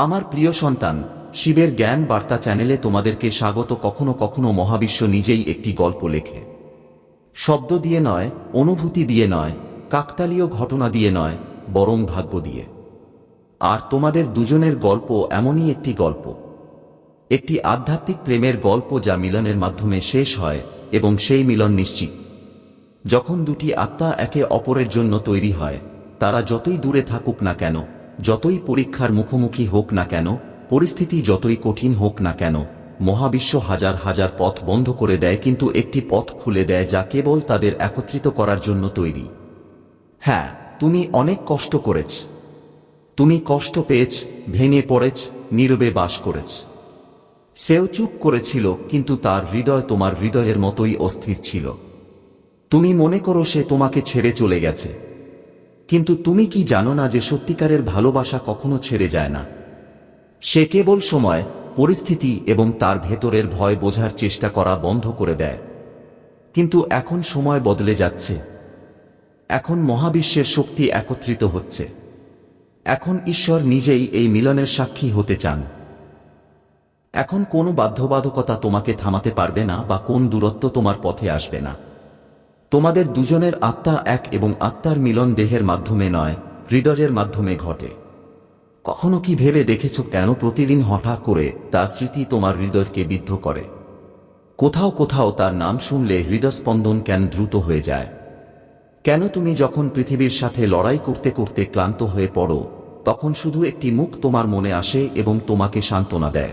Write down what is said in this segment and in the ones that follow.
আমার প্রিয় সন্তান, শিবের জ্ঞান বার্তা চ্যানেলে তোমাদেরকে স্বাগত। কখনো কখনো মহাবিশ্ব নিজেই একটি গল্প লেখে। শব্দ দিয়ে নয়, অনুভূতি দিয়ে নয়, কাকতালীয় ঘটনা দিয়ে নয়, বরং ভাগ্য দিয়ে। আর তোমাদের দুজনের গল্প এমনই একটি গল্প। একটি আধ্যাত্মিক প্রেমের গল্প যা মিলনের মাধ্যমে শেষ হয় এবং সেই মিলন নিশ্চিত। যখন দুটি আত্মা একে অপরের জন্য তৈরি হয়, তারা যতই দূরে থাকুক না কেন যতই পরীক্ষার মুখোমুখি হোক না কেন, পরিস্থিতি যতই কঠিন হোক না কেন, মহাবিশ্ব হাজার হাজার পথ বন্ধ করে দেয় কিন্তু একটি পথ খুলে দেয় যা কেবল তাদের একত্রিত করার জন্য তৈরি। হ্যাঁ তুমি অনেক কষ্ট করেছ। তুমি কষ্ট পেয়েছ, ভেঙে পড়েছ, নীরবে বাস করেছ। সেও চুপ করেছিল, কিন্তু তার হৃদয় তোমার হৃদয়ের মতোই অস্থির ছিল। তুমি মনে করো সে তোমাকে ছেড়ে চলে গেছে। কিন্তু তুমি কি জানো না যে সত্যিকারের ভালোবাসা কখনো ছেড়ে যায় না? সে কেবল সময়, পরিস্থিতি এবং তার ভেতরের ভয় বোঝার চেষ্টা করা বন্ধ করে দেয়। কিন্তু এখন সময় বদলে যাচ্ছে। এখন মহাবিশ্বের শক্তি একত্রিত হচ্ছে। এখন ঈশ্বর নিজেই এই মিলনের সাক্ষী হতে চান। এখন কোনো বাধ্যবাধকতা তোমাকে থামাতে পারবে না বা কোন দূরত্ব তোমার পথে আসবে না। তোমাদের দুজনের আত্মা এক এবং আত্মার মিলন দেহের মাধ্যমে নয়, হৃদয়ের মাধ্যমে ঘটে। কখনো কি ভেবে দেখেছ কেন প্রতিদিন হঠাৎ করে তার স্মৃতি তোমার হৃদয়কে বিদ্ধ করে? কোথাও কোথাও তার নাম শুনলে হৃদয়স্পন্দন কেন দ্রুত হয়ে যায়? কেন তুমি যখন পৃথিবীর সাথে লড়াই করতে করতে ক্লান্ত হয়ে পড়ো, তখন শুধু একটি মুখ তোমার মনে আসে এবং তোমাকে সান্ত্বনা দেয়।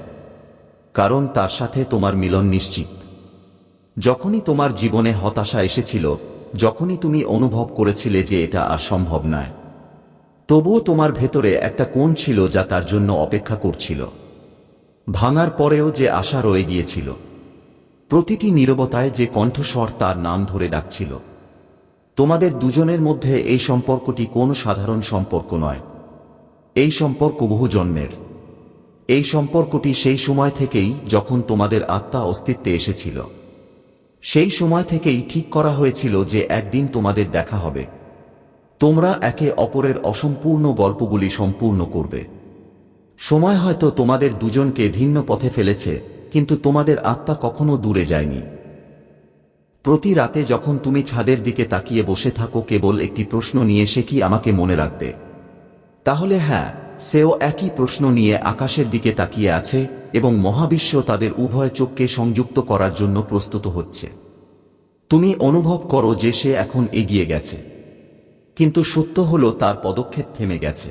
কারণ তার সাথে তোমার মিলন নিশ্চিত। যখনই তোমার জীবনে হতাশা এসেছিল, যখনই তুমি অনুভব করেছিলে যে এটা আর সম্ভব নয়। তবুও তোমার ভেতরে একটা কোণ ছিল যা তার জন্য অপেক্ষা করছিল। ভাঙার পরেও যে আশা রয়ে গিয়েছিল। প্রতিটি নীরবতায় যে কণ্ঠস্বর তার নাম ধরে ডাকছিল। তোমাদের দুজনের মধ্যে এই সম্পর্কটি কোনো সাধারণ সম্পর্ক নয়। এই সম্পর্ক বহু জন্মের। এই সম্পর্কটি সেই সময় থেকেই যখন তোমাদের আত্মা অস্তিত্বে এসেছিল। সেই সময় থেকেই ঠিক করা হয়েছিল যে একদিন তোমাদের দেখা হবে। তোমরা একে অপরের অসম্পূর্ণ গল্পগুলি সম্পূর্ণ করবে। সময় হয়তো তোমাদের দুজনকে ভিন্ন পথে ফেলেছে, কিন্তু তোমাদের আত্মা কখনো দূরে যায়নি। প্রতি রাতে যখন তুমি ছাদের দিকে তাকিয়ে বসে থাকো, কেবল একটি প্রশ্ন নিয়ে সে কি আমাকে মনে রাখবে? তাহলে হ্যাঁ সেও একই প্রশ্ন নিয়ে আকাশের দিকে তাকিয়ে আছে এবং মহাবিশ্ব তাদের উভয় চোখকে সংযুক্ত করার জন্য প্রস্তুত হচ্ছে। তুমি অনুভব করো যে সে এখন এগিয়ে গেছে। কিন্তু সত্য হল তার পদক্ষেপ থেমে গেছে।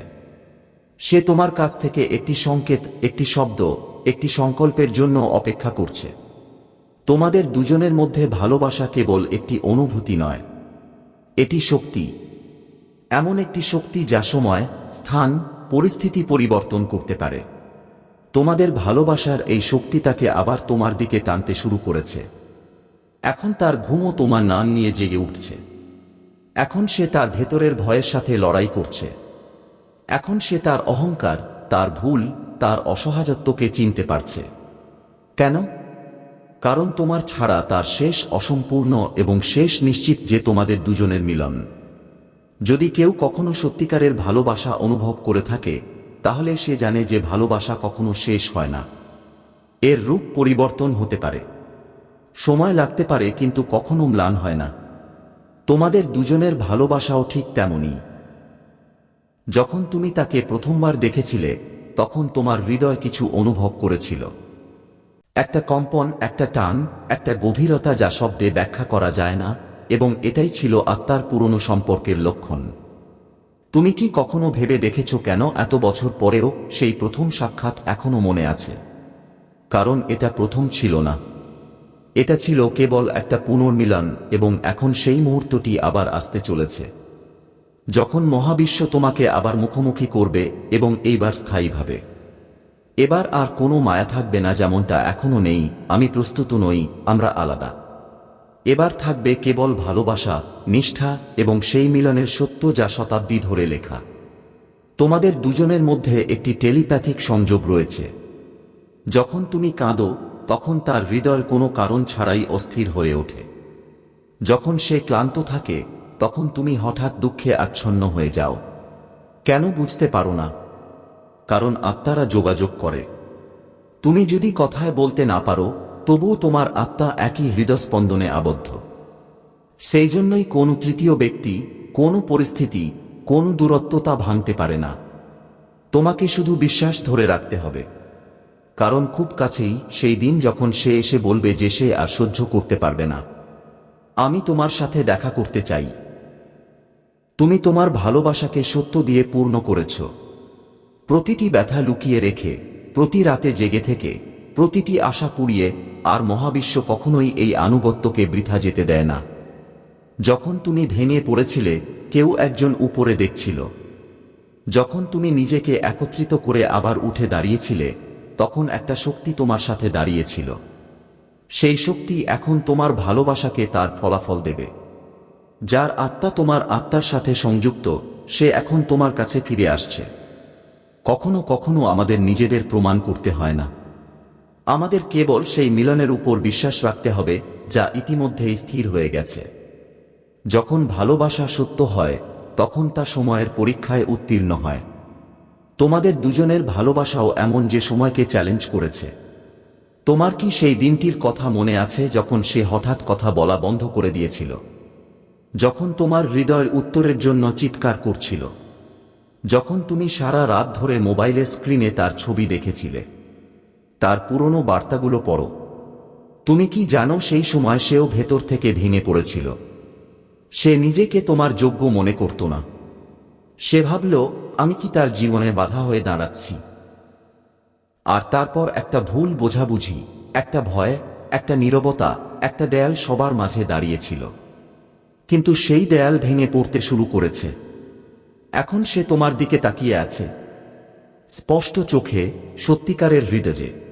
সে তোমার কাছ থেকে একটি সংকেত, একটি শব্দ, একটি সংকল্পের জন্য অপেক্ষা করছে। তোমাদের দুজনের মধ্যে ভালোবাসা কেবল একটি অনুভূতি নয়। এটি শক্তি। এমন একটি শক্তি যা সময়, স্থান, পরিস্থিতি পরিবর্তন করতে পারে। তোমাদের ভালোবাসার এই শক্তি তাকে আবার তোমার দিকে টানতে শুরু করেছে। এখন তার ঘুমও তোমার নাম নিয়ে জেগে উঠছে। এখন সে তার ভেতরের ভয়ের সাথে লড়াই করছে। এখন সে তার অহংকার, তার ভুল, তার অসহায়ত্বকে চিনতে পারছে। কেন? কারণ তোমার ছাড়া তার শেষ অসম্পূর্ণ এবং শেষ নিশ্চিত যে তোমাদের দুজনের মিলন। যদি কেউ কখনো সত্যিকারের ভালোবাসা অনুভব করে থাকে তাহলে সে জানে যে ভালোবাসা কখনো শেষ হয় না। এর রূপ পরিবর্তন হতে পারে। সময় লাগতে পারে, কিন্তু কখনো ম্লান হয় না। তোমাদের দুজনের ভালোবাসাও ঠিক তেমনই। যখন তুমি তাকে প্রথমবার দেখেছিলে, তখন তোমার হৃদয় কিছু অনুভব করেছিল। একটা কম্পন, একটা টান, একটা গভীরতা যা শব্দে ব্যাখ্যা করা যায় না, এবং এটাই ছিল আত্মার পুরনো সম্পর্কের লক্ষণ। তুমি কি কখনো ভেবে দেখেছ কেন এত বছর পরেও সেই প্রথম সাক্ষাৎ এখনও মনে আছে? কারণ এটা প্রথম ছিল না। এটা ছিল কেবল একটা পুনর্মিলন এবং এখন সেই মুহূর্তটি আবার আসতে চলেছে। যখন মহাবিশ্ব তোমাকে আবার মুখোমুখি করবে এবং এইবার স্থায়ীভাবে এবার আর কোনো মায়া থাকবে না যেমনটা এখনও নেই, আমি প্রস্তুত নই, আমরা আলাদা। এবার থাকবে কেবল ভালোবাসা, নিষ্ঠা এবং সেই মিলনের সত্য যা শতাব্দী ধরে লেখা। তোমাদের দুজনের মধ্যে একটি টেলিপ্যাথিক সংযোগ রয়েছে। যখন তুমি কাঁদো, তখন তার হৃদয় কোনো কারণ ছাড়াই অস্থির হয়ে ওঠে। যখন সে ক্লান্ত থাকে, তখন তুমি হঠাৎ দুঃখে আচ্ছন্ন হয়ে যাও। কেন বুঝতে পারো না? কারণ আত্মারা যোগাযোগ করে। তুমি যদি কথায় বলতে না পারো তবুও তোমার আত্মা একই হৃদস্পন্দনে আবদ্ধ। সেই জন্যই কোন তৃতীয় ব্যক্তি, কোন পরিস্থিতি, কোন দূরত্ব তা ভাঙতে পারে না। তোমাকে শুধু বিশ্বাস ধরে রাখতে হবে। কারণ খুব কাছেই সেই দিন যখন সে এসে বলবে যে সে আর সহ্য করতে পারবে না। আমি তোমার সাথে দেখা করতে চাই। তুমি তোমার ভালোবাসাকে সত্য দিয়ে পূর্ণ করেছ। প্রতিটি ব্যথা লুকিয়ে রেখে, প্রতি রাতে জেগে থেকে প্রতিটি আশা পুড়িয়ে আর মহাবিশ্ব কখনোই এই আনুগত্যকে বৃথা যেতে দেয় না। যখন তুমি ভেঙে পড়েছিলে, কেউ একজন উপরে দেখছিল। যখন তুমি নিজেকে একত্রিত করে আবার উঠে দাঁড়িয়েছিলে, তখন একটা শক্তি তোমার সাথে দাঁড়িয়েছিল। সেই শক্তি এখন তোমার ভালোবাসাকে তার ফলাফল দেবে। যার আত্মা তোমার আত্মার সাথে সংযুক্ত, সে এখন তোমার কাছে ফিরে আসছে। কখনো কখনো আমাদের নিজেদের প্রমাণ করতে হয় না। আমাদের কেবল সেই মিলনের উপর বিশ্বাস রাখতে হবে, যা ইতিমধ্যেই স্থির হয়ে গেছে। যখন ভালোবাসা সত্য হয়, তখন তা সময়ের পরীক্ষায় উত্তীর্ণ হয়। তোমাদের দুজনের ভালোবাসাও এমন যে সময়কে চ্যালেঞ্জ করেছে। তোমার কি সেই দিনটির কথা মনে আছে যখন সে হঠাৎ কথা বলা বন্ধ করে দিয়েছিল? যখন তোমার হৃদয় উত্তরের জন্য চিৎকার করছিল? যখন তুমি সারা রাত ধরে মোবাইলের স্ক্রিনে তার ছবি দেখেছিলে? তার পুরনো বার্তাগুলো পড়ো। তুমি কি জানো সেই সময় সেও ভেতর থেকে ভেঙে পড়েছিল। সে নিজেকে তোমার যোগ্য মনে করত না। সে ভাবল, আমি কি তার জীবনে বাধা হয়ে দাঁড়াচ্ছি? আর তারপর একটা ভুল বোঝাবুঝি, একটা ভয়, একটা নীরবতা, একটা দেয়াল সবার মাঝে দাঁড়িয়েছিল। কিন্তু সেই দেয়াল ভেঙে পড়তে শুরু করেছে। এখন সে তোমার দিকে তাকিয়ে আছে। স্পষ্ট চোখে সত্যিকারের হৃদয়ে।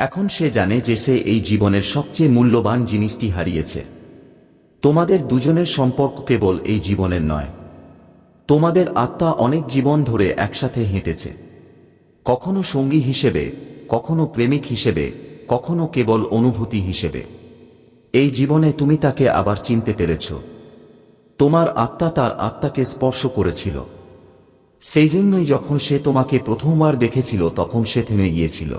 এখন সে জানে যে সে এই জীবনের সবচেয়ে মূল্যবান জিনিসটি হারিয়েছে। তোমাদের দুজনের সম্পর্ক কেবল এই জীবনের নয়। তোমাদের আত্মা অনেক জীবন ধরে একসাথে হেঁটেছে। কখনো সঙ্গী হিসেবে, কখনো প্রেমিক হিসেবে, কখনো কেবল অনুভূতি হিসেবে। এই জীবনে তুমি তাকে আবার চিনতে পেরেছ। তোমার আত্মা তার আত্মাকে স্পর্শ করেছিল। সেই জন্যই যখন সে তোমাকে প্রথমবার দেখেছিল, তখন সে থেমে গিয়েছিল।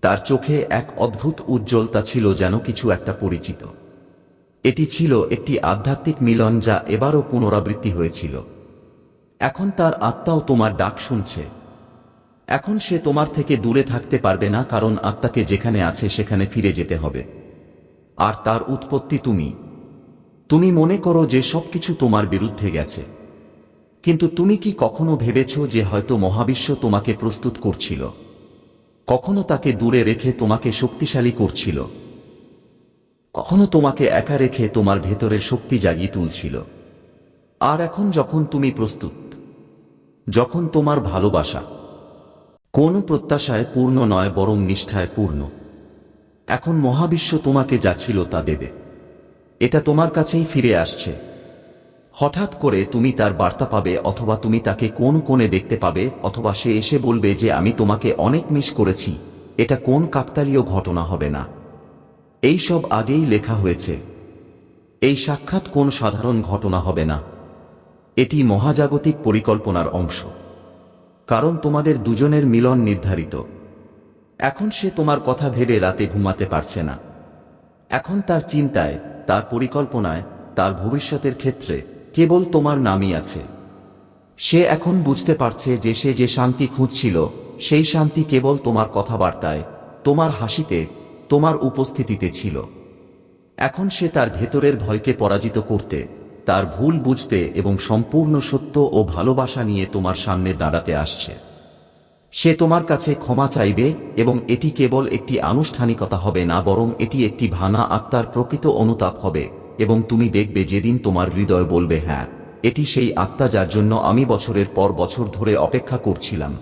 তার চোখে এক অদ্ভুত উজ্জ্বলতা ছিল যেন কিছু একটা পরিচিত। এটি ছিল একটি আধ্যাত্মিক মিলন যা এবারও পুনরাবৃত্তি হয়েছিল। এখন তার আত্মাও তোমার ডাক শুনছে। এখন সে তোমার থেকে দূরে থাকতে পারবে না কারণ আত্মাকে যেখানে আছে সেখানে ফিরে যেতে হবে। আর তার উৎপত্তি তুমি। তুমি মনে করো যে সবকিছু তোমার বিরুদ্ধে গেছে। কিন্তু তুমি কি কখনো ভেবেছ যে হয়তো মহাবিশ্ব তোমাকে প্রস্তুত করছিল? কখনো তাকে দূরে রেখে তোমাকে শক্তিশালী করছিল। কখনো তোমাকে একা রেখে তোমার ভেতরের শক্তি জাগিয়ে তুলছিল। আর এখন যখন তুমি প্রস্তুত, যখন তোমার ভালোবাসা কোনো প্রত্যাশায় পূর্ণ নয়, বরং নিষ্ঠায় পূর্ণ, এখন মহাবিশ্ব তোমাকে যা ছিল তা দেবে। এটা তোমার কাছেই ফিরে আসছে। হঠাৎ করে তুমি তার বার্তা পাবে অথবা তুমি তাকে কোন কোণে দেখতে পাবে, অথবা সে এসে বলবে যে আমি তোমাকে অনেক মিস করেছি। এটা কোন কাকতালীয় ঘটনা হবে না। এই সব আগেই লেখা হয়েছে। এই সাক্ষাৎ কোন সাধারণ ঘটনা হবে না। এটি মহাজাগতিক পরিকল্পনার অংশ। কারণ তোমাদের দুজনের মিলন নির্ধারিত। এখন সে তোমার কথা ভেবে রাতে ঘুমাতে পারছে না। এখন তার চিন্তায়, তার পরিকল্পনায়, তার ভবিষ্যতের ক্ষেত্রে কেবল তোমার নামই আছে। সে এখন বুঝতে পারছে যে সে যে শান্তি খুঁজছিল, সেই শান্তি কেবল তোমার কথাবার্তায়, তোমার হাসিতে, তোমার উপস্থিতিতে ছিল। এখন সে তার ভেতরের ভয়কে পরাজিত করতে, তার ভুল বুঝতে এবং সম্পূর্ণ সত্য ও ভালোবাসা নিয়ে তোমার সামনে দাঁড়াতে আসছে। সে তোমার কাছে ক্ষমা চাইবে এবং এটি কেবল একটি আনুষ্ঠানিকতা হবে না, বরং এটি একটি ভানা আত্মার প্রকৃত অনুতাপ হবে। এবং তুমি দেখবে যেদিন তোমার হৃদয় বলবে হ্যাঁ এটি সেই আত্মা যার জন্য আমি বছরের পর বছর ধরে অপেক্ষা করছিলাম।